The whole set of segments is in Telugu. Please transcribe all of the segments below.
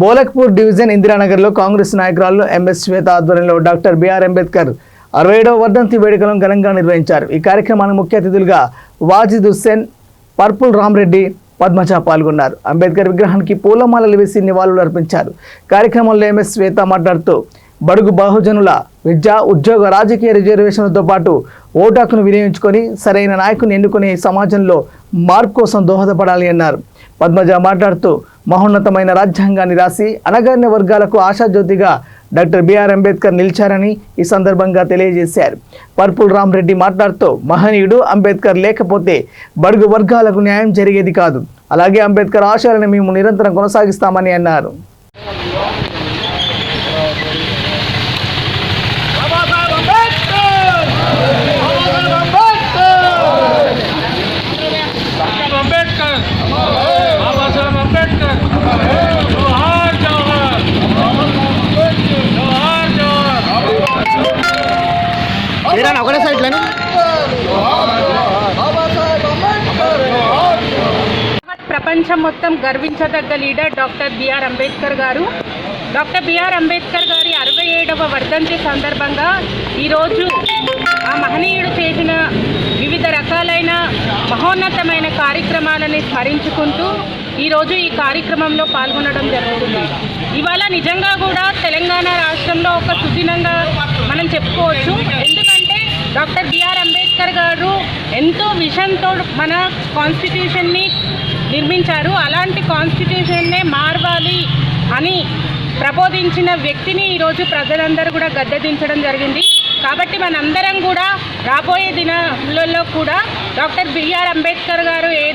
బోలక్పూర్ డివిజన్ ఇందిరానగర్లో కాంగ్రెస్ నాయకురాలు ఎంఎస్ శ్వేత ఆధ్వర్యంలో డాక్టర్ బిఆర్ అంబేద్కర్ అరవై ఏడవ వర్ధంతి వేడుకలను ఘనంగా నిర్వహించారు. ఈ కార్యక్రమానికి ముఖ్య అతిథులుగా వాజిద్ హుస్సేన్ పర్పుల్ రామ్రెడ్డి పద్మజ పాల్గొన్నారు. అంబేద్కర్ విగ్రహానికి పూలమాలలు వేసి నివాళులు అర్పించారు. కార్యక్రమంలో ఎంఎస్ శ్వేత మాట్లాడుతూ బడుగు బహుజనుల విద్య ఉద్యోగ రాజకీయ రిజర్వేషన్లతో పాటు ఓటాకును వినియోగించుకొని సరైన నాయకుని ఎన్నుకుని సమాజంలో మార్పు కోసం దోహదపడాలి అన్నారు. పద్మజ మాట్లాడుతూ మహోన్నతమైన రాజ్యాంగాన్ని రాసి అణగారిన వర్గాలకు ఆశాజ్యోతిగా డాక్టర్ బిఆర్ అంబేద్కర్ నిలిచారని ఈ సందర్భంగా తెలియజేశారు. పర్పుల్ రామరెడ్డి మాట్లాడుతూ మహనీయుడు అంబేద్కర్ లేకపోతే బడుగు వర్గాలకు న్యాయం జరిగేది కాదు. అలాగే అంబేద్కర్ ఆశయాలను మేము నిరంతరం కొనసాగిస్తామని అన్నారు. అంబేద్కర్! బాబాసాహెబ్ ఒకటే ప్రపంచం మొత్తం గర్వించదగ్గ లీడర్ డాక్టర్ బిఆర్ అంబేద్కర్ గారు. డాక్టర్ బిఆర్ అంబేద్కర్ గారి అరవై ఏడవ వర్ధంతి సందర్భంగా ఈరోజు ఆ మహనీయుడు చేసిన వివిధ రకాలైన మహోన్నతమైన కార్యక్రమాలని స్మరించుకుంటూ ఈరోజు ఈ కార్యక్రమంలో పాల్గొనడం జరుగుతుంది. ఇవాళ నిజంగా కూడా తెలంగాణ రాష్ట్రంలో ఒక సుదినంగా మనం చెప్పుకోవచ్చు. ఎందుకంటే డాక్టర్ బిఆర్ అంబేద్కర్ గారు ఎంతో విషన్తో మన కాన్స్టిట్యూషన్ని నిర్మించారు. అలాంటి కాన్స్టిట్యూషన్నే మార్వాలి అని ప్రబోధించిన వ్యక్తిని ఈరోజు ప్రజలందరూ కూడా గద్దెదించడం జరిగింది. కాబట్టి మనందరం కూడా రాబోయే దినాలలో కూడా డాక్టర్ బిఆర్ అంబేద్కర్ గారు ఏ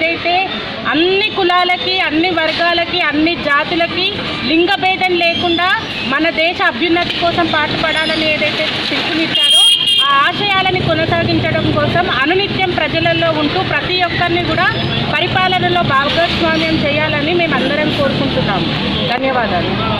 అన్ని కులాలకి అన్ని వర్గాలకి అన్ని జాతులకి లింగ భేదం లేకుండా మన దేశ అభ్యున్నతి కోసం పాటుపడాలని ఏదైతే పిలుపునిచ్చారో ఆ ఆశయాలని కొనసాగించడం కోసం అనునిత్యం ప్రజలలో ఉంటూ ప్రతి ఒక్కరిని కూడా పరిపాలనలో భాగస్వామ్యం చేయాలని మేము అందరం కోరుకుంటున్నాము. ధన్యవాదాలు.